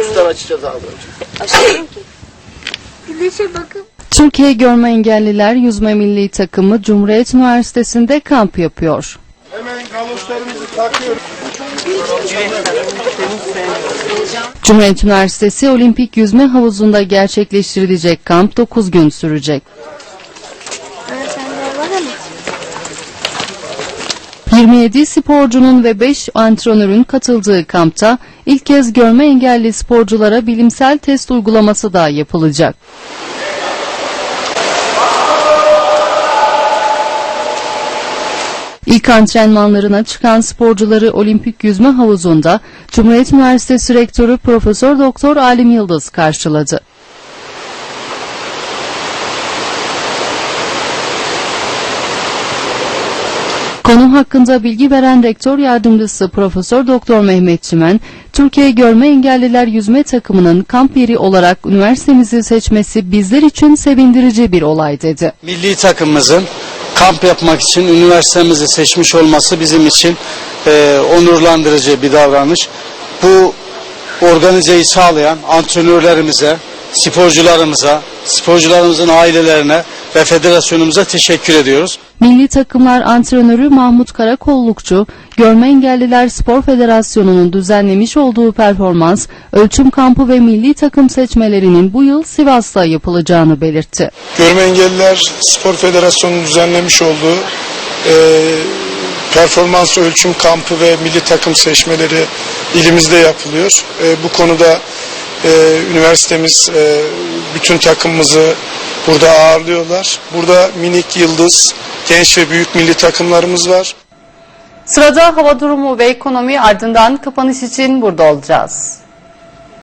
Üstten açacağız abi. Açıyorum ki. Güneşe bakın. Türkiye Görme Engelliler Yüzme Milli Takımı Cumhuriyet Üniversitesi'nde kamp yapıyor. Hemen galoşlarımızı takıyoruz. Cumhuriyet Üniversitesi Olimpik Yüzme Havuzu'nda gerçekleştirilecek kamp 9 gün sürecek. Ana sende var ama. 27 sporcunun ve 5 antrenörün katıldığı kampta ilk kez görme engelli sporculara bilimsel test uygulaması da yapılacak. İlk antrenmanlarına çıkan sporcuları olimpik yüzme havuzunda Cumhuriyet Üniversitesi Rektörü Profesör Doktor Alim Yıldız karşıladı. Konu hakkında bilgi veren rektör yardımcısı Profesör Doktor Mehmet Çimen, Türkiye Görme Engelliler Yüzme Takımının kamp yeri olarak üniversitemizi seçmesi bizler için sevindirici bir olay dedi. Milli takımımızın kamp yapmak için üniversitemizi seçmiş olması bizim için e, onurlandırıcı bir davranış. Bu organizeyi sağlayan antrenörlerimize, sporcularımıza, sporcularımızın ailelerine ve federasyonumuza teşekkür ediyoruz. Milli takımlar antrenörü Mahmut Karakollukçu, Görme Engelliler Spor Federasyonu'nun düzenlemiş olduğu performans, ölçüm kampı ve milli takım seçmelerinin bu yıl Sivas'ta yapılacağını belirtti. Görme Engelliler Spor Federasyonu'nun düzenlemiş olduğu e, performans ölçüm kampı ve milli takım seçmeleri ilimizde yapılıyor. E, bu konuda e, üniversitemiz e, bütün takımımızı burada ağırlıyorlar. Burada minik yıldız, genç ve büyük milli takımlarımız var. Sırada hava durumu ve ekonomi ardından kapanış için burada olacağız.